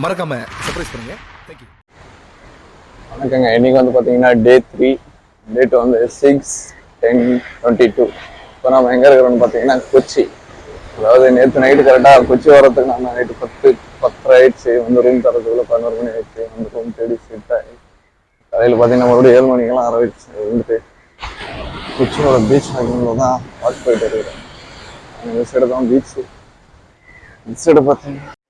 மறக்காம சர்ப்ரைஸ் பண்ணுங்க. தேங்க்யூ வணக்கங்க. இன்னைக்கு வந்து பார்த்தீங்கன்னா டே த்ரீ டேட் வந்து சிக்ஸ் டென் டுவெண்ட்டி டூ இப்போ நம்ம எங்கே இருக்கிறோம்னு பார்த்தீங்கன்னா கொச்சி. அதாவது நேற்று நைட்டு கரெக்டாக கொச்சி வரத்துக்கு நான் நைட்டு பத்து பத்தரை ஆயிடுச்சு. வந்து ரூம் தரதுக்குள்ள பதினோரு மணி ஆயிடுச்சு. வந்து ரூம் தேடி செட் ஆகி காலையில் பார்த்தீங்கன்னா மறுபடியும் ஏழு மணிக்கெல்லாம் ஆரம்பிச்சு இருந்துட்டு கொச்சியோட பீச் ஹைக்கிங்கில் தான் வாக் போயிட்டு இருக்கிறேன் இந்த சைடு தான் பீச்சு இந்த சைடு பார்த்தீங்கன்னா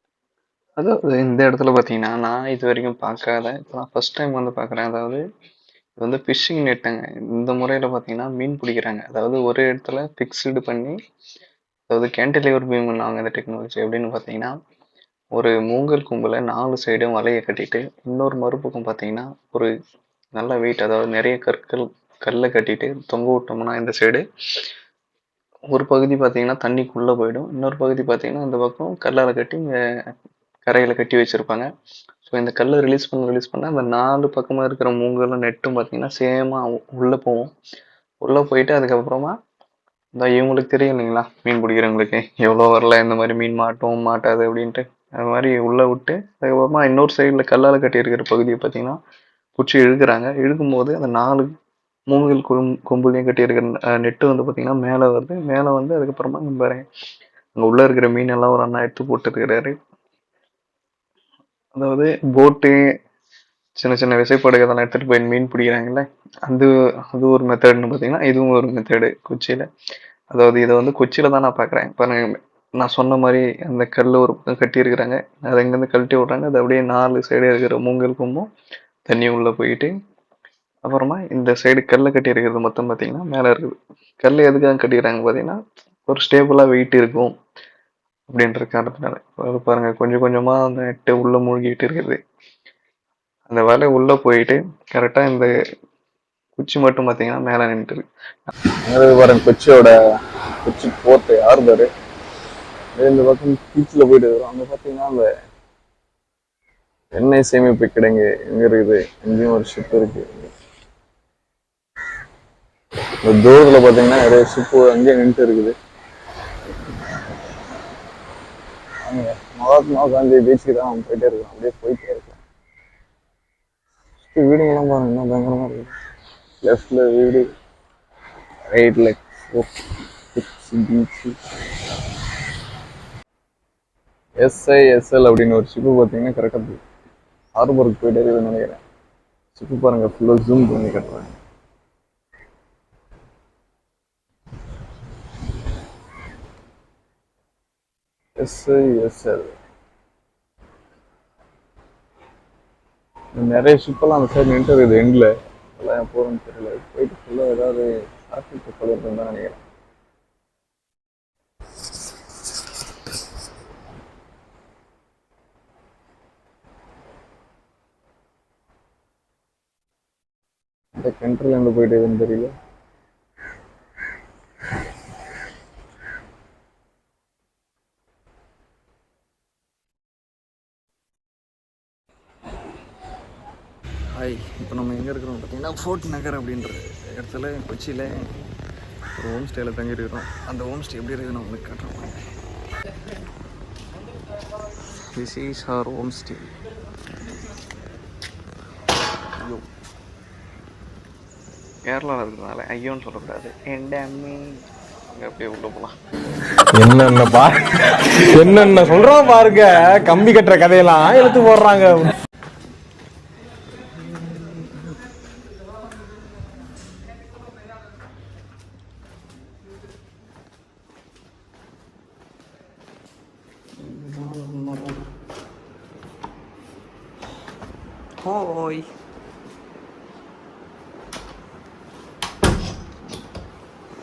அதாவது இந்த இடத்துல பார்த்தீங்கன்னா நான் இது வரைக்கும் பார்க்காத இப்போ நான் ஃபர்ஸ்ட் டைம் வந்து பார்க்குறேன் அதாவது இது வந்து ஃபிஷ்ஷிங் நெட்டுங்க இந்த முறையில் பார்த்தீங்கன்னா மீன் பிடிக்கிறாங்க. அதாவது ஒரு இடத்துல ஃபிக்ஸ்டு பண்ணி அதாவது கேன்டிலிவர் பீம் பண்ணுவாங்க இந்த டெக்னாலஜி எப்படின்னு பார்த்தீங்கன்னா ஒரு மூங்கல் கும்பில் நாலு சைடும் வலையை கட்டிட்டு இன்னொரு மறுபக்கம் பார்த்தீங்கன்னா ஒரு நல்ல வெயிட் அதாவது நிறைய கற்கள் கல்லை கட்டிட்டு தொங்க விட்டோம்னா இந்த சைடு ஒரு பகுதி பார்த்தீங்கன்னா தண்ணிக்குள்ளே போயிடும். இன்னொரு பகுதி பார்த்தீங்கன்னா இந்த பக்கம் கல்லால் கட்டி இங்கே கரையில் கட்டி வச்சுருப்பாங்க. ஸோ இந்த கல்லை ரிலீஸ் பண்ண ரிலீஸ் பண்ண அந்த நாலு பக்கமாக இருக்கிற மூங்கலும் நெட்டும் பார்த்தீங்கன்னா சேமாக உள்ளே போகும். உள்ளே போயிட்டு அதுக்கப்புறமா இந்த இவங்களுக்கு தெரியும் இல்லைங்களா? மீன் பிடிக்கிறவங்களுக்கு. எவ்வளோ வரல இந்த மாதிரி மீன் மாட்டும் மாட்டாது அப்படின்ட்டு. அது மாதிரி உள்ளே விட்டு அதுக்கப்புறமா இன்னொரு சைடில் கல்லால் கட்டி இருக்கிற பகுதியை பார்த்தீங்கன்னா பிடிச்சி இழுக்கிறாங்க. இழுக்கும்போது அந்த நாலு மூங்கில் கொம் கொம்புலையும் கட்டி இருக்கிற நெட்டு வந்து பார்த்தீங்கன்னா மேலே வருது. மேலே வந்து அதுக்கப்புறமா பாருங்க அங்கே உள்ளே இருக்கிற மீன் எல்லாம் ஒரு அண்ணா எடுத்து போட்டுருக்கிறாரு. அதாவது போட்டு சின்ன சின்ன விசைப்படகு அதெல்லாம் எடுத்துகிட்டு போய் மீன் பிடிக்கிறாங்கல்ல அது அது ஒரு மெத்தட்னு பார்த்தீங்கன்னா இதுவும் ஒரு மெத்தடு கொச்சியில். அதாவது இதை வந்து கொச்சியில் தான் நான் பார்க்குறேன் பாருங்க நான் சொன்ன மாதிரி அந்த கல் ஒரு பக்கம் கட்டியிருக்கிறாங்க. அதை இங்கேருந்து கழட்டி விட்றாங்க. அது அப்படியே நாலு சைடு இருக்கிற மூங்கல் கொம்பும் தண்ணி உள்ளே போயிட்டு அப்புறமா இந்த சைடு கல்லை கட்டி இருக்கிறது மொத்தம் பார்த்தீங்கன்னா மேலே இருக்குது. கல் எதுக்காக கட்டிக்கிறாங்க பார்த்தீங்கன்னா ஒரு ஸ்டேபிளாக வெயிட் இருக்கும். அப்படின்ற காரணத்தினால. அது பாருங்க கொஞ்சம் கொஞ்சமா அந்த நெட்டு உள்ள மூழ்கிட்டு இருக்குது. அந்த வலை உள்ள போயிட்டு கரெக்டா இந்த குச்சி மட்டும் பாத்தீங்கன்னா மேல நின்றுட்டு இருக்கு. பாருங்க குச்சியோட குச்சி கொச்சி போர்ட்டு பாரு இந்த பக்கம் பீச்சில் போயிட்டு இருக்கிறோம் அங்கே பார்த்தீங்கன்னா அந்த எண்ணெய் சேமிப்பு கிடங்கு எங்க இருக்குது? அங்கேயும் ஒரு ஷிப் இருக்கு. இந்த தூரத்தில் பார்த்தீங்கன்னா நிறைய ஷிப்பு அங்கேயே நின்றுட்டு இருக்குது. மகாத்மா காந்தி பீச்சுக்கு தான் போயிட்டே இருக்கோம் அப்படியே போயிட்டே இருக்கோம் சுத்தி வீடுங்கெல்லாம் பாருங்க. என்ன பயங்கரமா இருக்கு. லெஃப்ட்ல வீடு ரைட்ல பீச்சு எஸ்ஐஎஸ்எல் அப்படின்னு ஒரு ஷிப்பு பார்த்தீங்கன்னா கரெக்டாக ஹார்பருக்கு போயிட்டே இருக்குதுன்னு நினைக்கிறேன். ஷிப்பு பாருங்க ஃபுல்லாக ஜூம் பண்ணி கட்டுறாங்க. எஸ்ஐஎஸ்எல் நிறைய ஷிப்பெல்லாம் அந்த சைடு நின்று இருக்குது எண்டில் அதெல்லாம் ஏன் போகிறோன்னு தெரியல போயிட்டு ஃபுல்லாக ஏதாவது டிராஃபிக் கப்பல் இருக்குன்னு நினைக்கிறேன் இந்த கண்ட்ரில இருந்து போயிட்டு எதுன்னு தெரியல ஹாய். இப்போ நம்ம எங்கே இருக்கிறோம் பார்த்தீங்கன்னா ஃபோர்ட் நகர் அப்படின்ற இடத்துல கொச்சியில் ஒரு ஹோம் ஸ்டேயில் தங்கியிருக்கிறோம் அந்த ஹோம் ஸ்டே எப்படி இருக்குன்னு உங்களுக்கு காட்டுறோம் this is our home stay ஐயோ. கேரளாவில் இருக்கிறதுனால ஐயோன்னு சொல்லக்கூடாது. என் அம்மி அங்கே அப்படியே உள்ள போகலாம் என்னென்ன பா என்னென்ன சொல்கிறோம் பாருங்க. கம்பி கட்டுற கதையெல்லாம் எடுத்து போடுறாங்க. ஹோய்